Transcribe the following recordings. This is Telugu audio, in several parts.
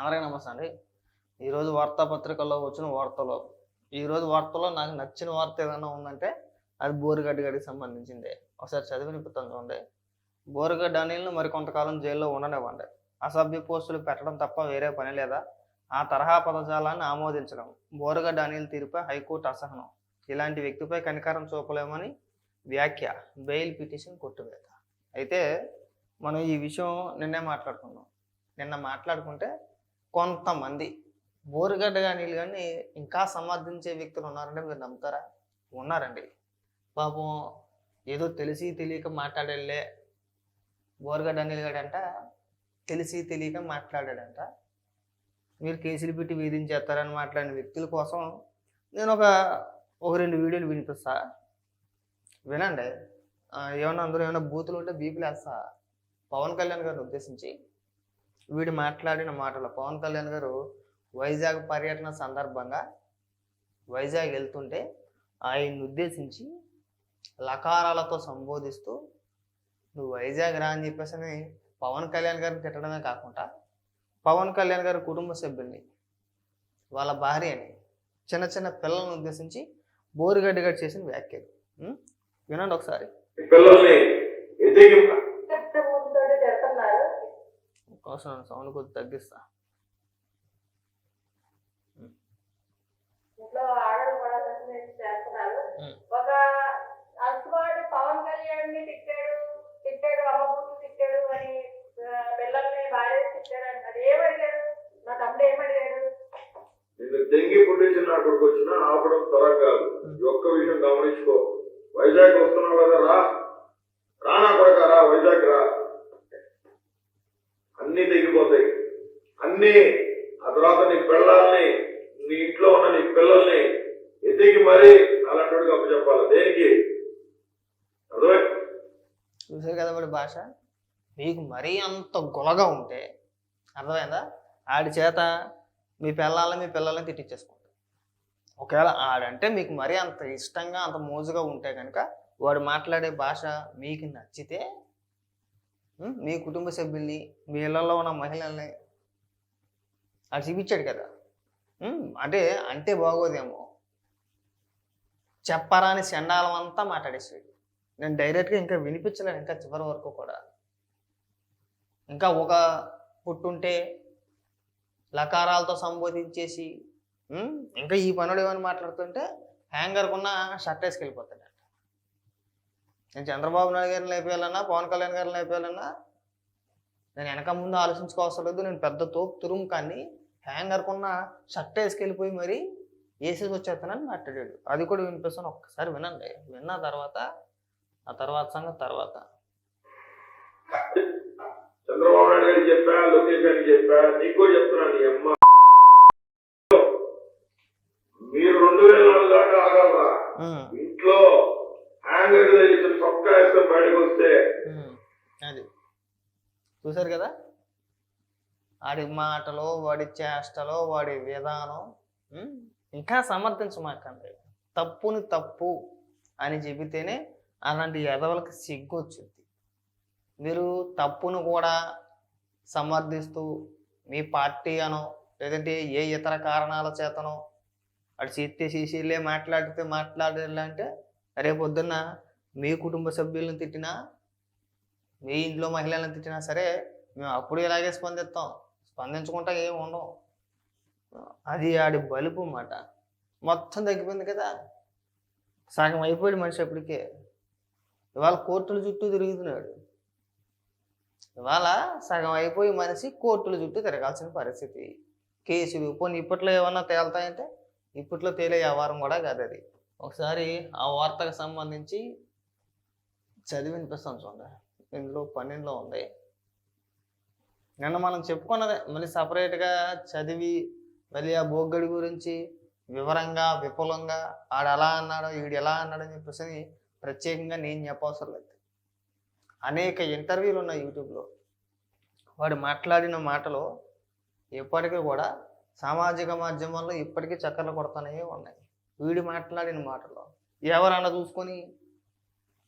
నారాయణ నమస్తే అండి. ఈరోజు వార్తాపత్రికల్లో వచ్చిన వార్తలు ఈరోజు వార్తలో నాకు నచ్చిన వార్త ఏదైనా ఉందంటే అది బోరుగడ్డ గడికి సంబంధించిందే. ఒకసారి చదివి చూడండి. బోరుగడ్డ అనిల్ని మరి కొంతకాలం జైల్లో ఉండనివ్వండి. అసభ్య పోస్టులు పెట్టడం తప్ప వేరే పని లేదా? ఆ తరహా పదజాలాన్ని ఆమోదించడం బోరుగడ్డ అనిల్ తీరుపై హైకోర్టు అసహనం. ఇలాంటి వ్యక్తిపై కనికారం చూపలేమని వ్యాఖ్య బెయిల్ పిటిషన్ కొట్టువేత. అయితే మనం ఈ విషయం నిన్నే మాట్లాడుకున్నాం. నిన్న మాట్లాడుకుంటే కొంతమంది బోరుగడ్డ కానీ కానీ ఇంకా సమర్థించే వ్యక్తులు ఉన్నారంటే మీరు నమ్ముతారా? ఉన్నారండి. పాపం ఏదో తెలిసి తెలియక మాట్లాడేళ్ళే బోరుగడ్డ అనిల్ గడంట తెలిసి తెలియక మాట్లాడాడంట. మీరు కేసులు పెట్టి వేధించేస్తారని మాట్లాడిన వ్యక్తుల కోసం నేను ఒక ఒక రెండు వీడియోలు వినిపిస్తా. వినండి. ఏమన్నా అందులో ఏమైనా బూతులు ఉంటే బీపీలు వేస్తా పవన్ కళ్యాణ్ గారిని ఉద్దేశించి వీడు మాట్లాడిన మాటలు. పవన్ కళ్యాణ్ గారు వైజాగ్ పర్యటన సందర్భంగా వైజాగ్ వెళ్తుంటే ఆయన్ని ఉద్దేశించి లకారాలతో సంబోధిస్తూ నువ్వు వైజాగ్ రా అని చెప్పేసి అని పవన్ కళ్యాణ్ గారిని తిట్టడమే కాకుండా పవన్ కళ్యాణ్ గారి కుటుంబ సభ్యుల్ని వాళ్ళ భార్యని చిన్న చిన్న పిల్లలను ఉద్దేశించి బోరుగడ్డిగా చేసిన వ్యాఖ్యలు. వినండి ఒకసారి. పిల్లల్ని కోసం సౌండ్ కొద్ది తగ్గిస్తా. ఒక అల్సువాడు పవన్ కళ్యాణ్ని తిట్టాడు తిట్టాడు తిట్టాడు అని పిల్లల్ని భార్య తిట్టాడు అంటారు ఏమడిగాడు నా తమ్ముడు ఏమడిగాడు నిన్ను దెంగి పుట్టించిన అక్కడికి వచ్చినా ఆపడం త్వర కాదు. ఒక్క విషయం గమనించుకో. వైజాగ్ వస్తున్నావు కదా రా రానా కొడక రా వైజాగ్ రా అన్ని తెగిపోతాయి అన్ని ఆ తర్వాత నీ పిల్లల్ని నీ ఇంట్లో ఉన్న నీ పిల్లల్ని ఎదిగి మరీ అలాంటి అప్పచెప్పాలి. దేనికి? చూసారు కదా వాడి భాష? మీకు మరీ అంత గొలగా ఉంటే అర్థమైందా? ఆడి చేత మీ పిల్లల్ని మీ పిల్లల్ని తిట్టించేసుకుంటారు ఒకవేళ ఆడంటే మీకు మరీ అంత ఇష్టంగా అంత మోజుగా ఉంటే కనుక వాడు మాట్లాడే భాష మీకు నచ్చితే మీ కుటుంబ సభ్యుల్ని మీ ఇళ్ళల్లో ఉన్న మహిళల్ని అది చూపించాడు కదా. అంటే అంటే బాగోదేమో. చెప్పరాని చండాలం అంతా మాట్లాడేసాడు నేను డైరెక్ట్గా ఇంకా వినిపించలేను ఇంకా చివరి వరకు కూడా. ఇంకా ఒక పుట్టుంటే లకారాలతో సంబోధించేసి ఇంకా ఈ పనుడు ఏమని మాట్లాడుతుంటే హ్యాంగర్కున్న షర్ట్ వేసుకెళ్ళిపోతాడంట. నేను చంద్రబాబు నాయుడు గారిని లేపేయాలన్నా పవన్ కళ్యాణ్ గారిని లేపేయాలన్నా నేను వెనక ముందు ఆలోచించుకోవసరం లేదు. నేను పెద్ద తోపు తురుము కానీ హ్యాంగర్కున్న షర్ట్ వేసుకెళ్ళిపోయి మరి వేసేసి వచ్చేస్తానని మాట్లాడాడు. అది కూడా వినిపిస్తాను ఒక్కసారి వినండి. విన్న తర్వాత ఆ తర్వాత సంగతి తర్వాత. చంద్రబాబు నాయుడు గారికి చెప్పా లోకేష్ గారికి చెప్పా నీకు కూడా చెప్తున్నాను నీ అమ్మ. మీరు రెండు వేల నాలుగు దాకా ఆగలరా ఉమ్, ఇంట్లో హ్యాంగర్ తగిలించిన చొక్కా వేస్తే బయటకు వస్తే ఉమ్, అది. చూసారు కదా? వాడి మాటలు వాడి చేష్టలు వాడి విధానం ఇంకా సమర్థించమాకండి. తప్పుని తప్పు అని చెబితేనే అలాంటి ఎదవలకి సిగ్గు వచ్చింది మీరు తప్పును కూడా సమర్థిస్తూ మీ పార్టీ అనో లేదంటే ఏ ఇతర కారణాల చేతనో అటు చేస్తే సీసీలే మాట్లాడితే మాట్లాడాలంటే రేపు పొద్దున్న మీ కుటుంబ సభ్యులను తిట్టినా మీ ఇంట్లో మహిళలను తిట్టినా సరే మేము అప్పుడు ఇలాగే స్పందిస్తాం. స్పందించుకుంటా ఏమి ఉండవు. అది ఆడి బలుపు మాట. మొత్తం తగ్గిపోయింది కదా. సగం అయిపోయాడు మనిషి అప్పటికే. ఇవాళ కోర్టుల చుట్టూ తిరుగుతున్నాడు. ఇవాళ సగం అయిపోయి మనిషి కోర్టుల చుట్టూ తిరగాల్సిన పరిస్థితి. కేసులు పోనీ ఇప్పట్లో ఏమన్నా తేలుతాయంటే? ఇప్పట్లో తేలే వ్యవహారం కూడా కాదు అది. ఒకసారి ఆ వార్తకు సంబంధించి చదివి వినిపిస్తాను చూడండి ఇందులో పన్నెండులో ఉంది. నిన్న మనం చెప్పుకున్నదే. మళ్ళీ సపరేట్గా చదివి మళ్ళీ ఆ బోగ్గడి గురించి వివరంగా విపులంగా ఆడు ఎలా అన్నాడో వీడు ఎలా అన్నాడో అని చెప్పేసి ప్రత్యేకంగా నేను చెప్పవసరం లేదు. అనేక ఇంటర్వ్యూలు ఉన్నాయి యూట్యూబ్లో వాడు మాట్లాడిన మాటలు ఇప్పటికీ కూడా సామాజిక మాధ్యమాల్లో ఇప్పటికీ చక్కర్లు కొడుతూనే ఉన్నాయి. వీడు మాట్లాడిన మాటలు ఎవరు అన్న చూసుకొని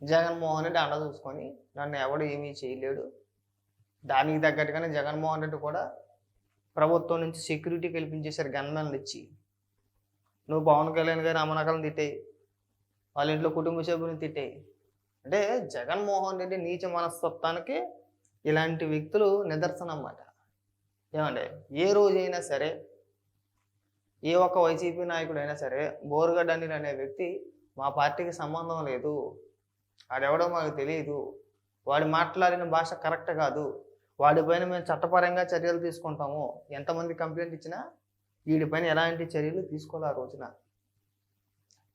జగన్మోహన్ రెడ్డి అండ చూసుకొని నన్ను ఎవడు ఏమీ చేయలేడు. దానికి తగ్గట్టుగానే జగన్మోహన్ రెడ్డి కూడా ప్రభుత్వం నుంచి సెక్యూరిటీ కల్పించేశారు గన్మెన్లు ఇచ్చి నువ్వు పవన్ కళ్యాణ్ గారి అమ్మనకలను తిట్టేయి వాళ్ళ ఇంట్లో కుటుంబ సభ్యులను తిట్టాయి అంటే జగన్మోహన్ రెడ్డి నీచ మనస్తత్వానికి ఇలాంటి వ్యక్తులు నిదర్శనం అన్నమాట ఏమండి ఏ రోజైనా సరే ఏ ఒక్క వైసీపీ నాయకుడైనా సరే బోరుగడ్డ అనిల్ అనే వ్యక్తి మా పార్టీకి సంబంధం లేదు. ఆడెవడో మాకు తెలియదు వాడు మాట్లాడిన భాష కరెక్ట్ కాదు. వాడిపైన మేము చట్టపరంగా చర్యలు తీసుకుంటాము. ఎంతమంది కంప్లైంట్ ఇచ్చినా వీడిపైన ఎలాంటి చర్యలు తీసుకోవాలి ఆ రోజున.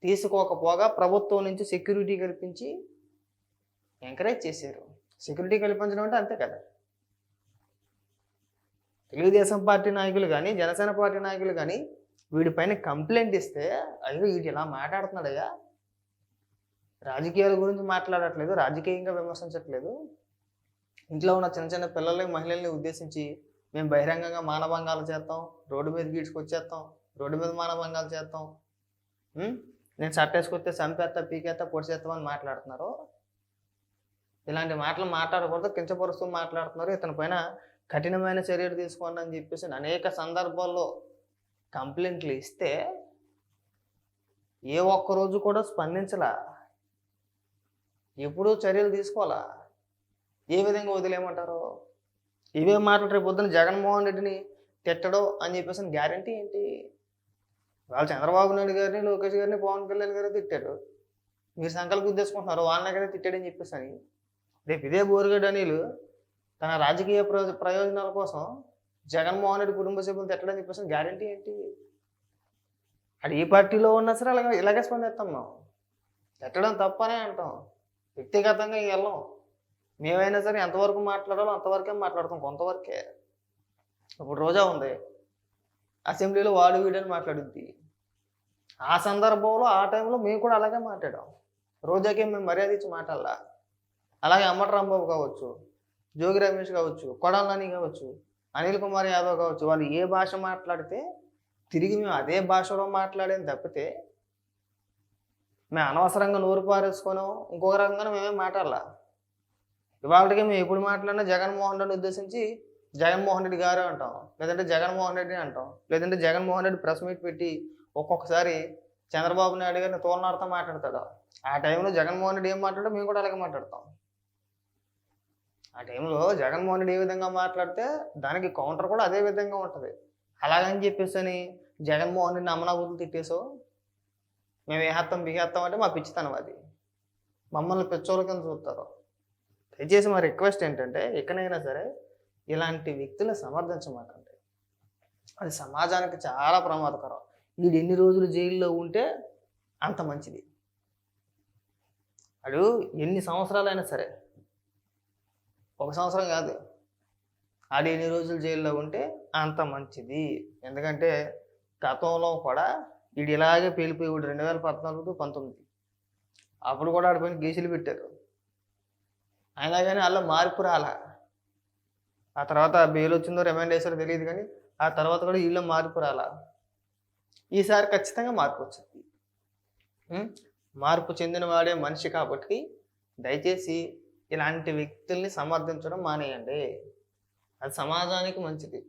తీసుకోకపోగా ప్రభుత్వం నుంచి సెక్యూరిటీ కల్పించి ఎంకరేజ్ చేశారు. సెక్యూరిటీ కల్పించడం అంటే అంతే కదా. తెలుగుదేశం పార్టీ నాయకులు కానీ జనసేన పార్టీ నాయకులు కానీ వీడిపైన కంప్లైంట్ ఇస్తే అయ్యో వీడు ఇలా మాట్లాడుతున్నాడయ్యా. రాజకీయాల గురించి మాట్లాడట్లేదు రాజకీయంగా విమర్శించట్లేదు. ఇంట్లో ఉన్న చిన్న చిన్న పిల్లల్ని మహిళల్ని ఉద్దేశించి మేము బహిరంగంగా మానభంగాలు చేస్తాం. రోడ్డు మీద గీడ్చుకొచ్చేస్తాం. రోడ్డు మీద మానభంగాలు చేస్తాం. నేను సట్టేసుకొస్తే చంపేస్తా పీకేస్తా పొడిచేస్తామని మాట్లాడుతున్నారు. ఇలాంటి మాటలు మాట్లాడకూడదు. కించపరుస్తూ మాట్లాడుతున్నారు. ఇతని పైన కఠినమైన చర్యలు తీసుకోండి అని చెప్పేసి అనేక సందర్భాల్లో కంప్లైంట్లు ఇస్తే ఏ ఒక్క రోజు కూడా స్పందించలా. ఎప్పుడూ చర్యలు తీసుకోవాలా? ఏ విధంగా వదిలేయమంటారు? ఇవే మాటలు రేపు పొద్దున జగన్మోహన్ రెడ్డిని తిట్టడం అని చెప్పేసి గ్యారంటీ ఏంటి? వాళ్ళు చంద్రబాబు నాయుడు గారిని లోకేష్ గారిని పవన్ కళ్యాణ్ గారిని తిట్టారు. మీరు సంకల్పం గుద్దేసుకుంటున్నారు వాళ్ళ దగ్గర తిట్టాడని చెప్పేసి అని. రేపు ఇదే బోరుగడ్డ అనిలు తన రాజకీయ ప్రయోజనాల కోసం జగన్మోహన్ రెడ్డి కుటుంబ సభ్యులు తిట్టడని చెప్పేసి గ్యారంటీ ఏంటి? అది ఏ పార్టీలో ఉన్నా సరే అలాగే ఇలాగే స్పందిస్తాం మనం. తిట్టడం తప్పనే అంటాం. వ్యక్తిగతంగా వెళ్ళం. మేమైనా సరే ఎంతవరకు మాట్లాడాలో అంతవరకే మాట్లాడతాం కొంతవరకే. ఇప్పుడు రోజా ఉంది. అసెంబ్లీలో వాడు వీడని మాట్లాడుద్ది. ఆ సందర్భంలో ఆ టైంలో మేము కూడా అలాగే మాట్లాడాం. రోజాకి మేము మర్యాద ఇచ్చి మాట్లాడాల. అలాగే అమ్మటి రాంబాబు కావచ్చు జోగి రమేష్ కావచ్చు కొడాల నాని కావచ్చు అనిల్ కుమార్ యాదవ్ కావచ్చు వాళ్ళు ఏ భాష మాట్లాడితే తిరిగి మేము అదే భాషలో మాట్లాడేది తప్పితే మేము అనవసరంగా నోరు పారేసుకొని ఇంకొక రకంగా మేమేం మాట్లాడాల. ఇవాళకి మేము ఎప్పుడు మాట్లాడినా జగన్మోహన్ రెడ్డి ఉద్దేశించి జగన్మోహన్ రెడ్డి గారు అంటాం. లేదంటే జగన్మోహన్ రెడ్డి అంటాం. లేదంటే జగన్మోహన్ రెడ్డి ప్రెస్ మీట్ పెట్టి ఒక్కొక్కసారి చంద్రబాబు నాయుడు గారిని తోలనాడుతూ మాట్లాడతాడు. ఆ టైంలో జగన్మోహన్ రెడ్డి ఏం మాట్లాడో మేము కూడా అలాగే మాట్లాడతాం. ఆ టైంలో జగన్మోహన్ రెడ్డి ఏ విధంగా మాట్లాడితే దానికి కౌంటర్ కూడా అదే విధంగా ఉంటుంది. అలాగని చెప్పేసి అని జగన్మోహన్ రెడ్డిని అమనాబుద్ధులు తిట్టేసో మేము ఏ హత్తం బిహేత్తం అంటే మా పిచ్చితనం అది. మమ్మల్ని పిచ్చోళ్ళ కింద చూస్తారు. దయచేసి మా రిక్వెస్ట్ ఏంటంటే ఎక్కడైనా సరే ఇలాంటి వ్యక్తులు సమర్థించమాకండి అది సమాజానికి చాలా ప్రమాదకరం. వీడు ఎన్ని రోజులు జైల్లో ఉంటే అంత మంచిది. అడు ఎన్ని సంవత్సరాలైనా సరే ఒక సంవత్సరం కాదు ఆడు ఎన్ని రోజులు జైల్లో ఉంటే అంత మంచిది. ఎందుకంటే గతంలో కూడా వీడు ఇలాగే పేలిపోయాడు రెండు వేల పద్నాలుగు పంతొమ్మిది. అప్పుడు కూడా ఆడిపోయిన గేసులు పెట్టారు. అయినా కానీ అలా మార్పు రాలా. ఆ తర్వాత బెయిల్ వచ్చిందో రిమైండ్ వేసారో తెలియదు కానీ ఆ తర్వాత కూడా వీళ్ళ మార్పు రాలా. ఈసారి ఖచ్చితంగా మార్పు వచ్చింది. మార్పు చెందిన వాడే మనిషి కాబట్టి దయచేసి ఇలాంటి వ్యక్తుల్ని సమర్థించడం మానేయండి. అది సమాజానికి మంచిది.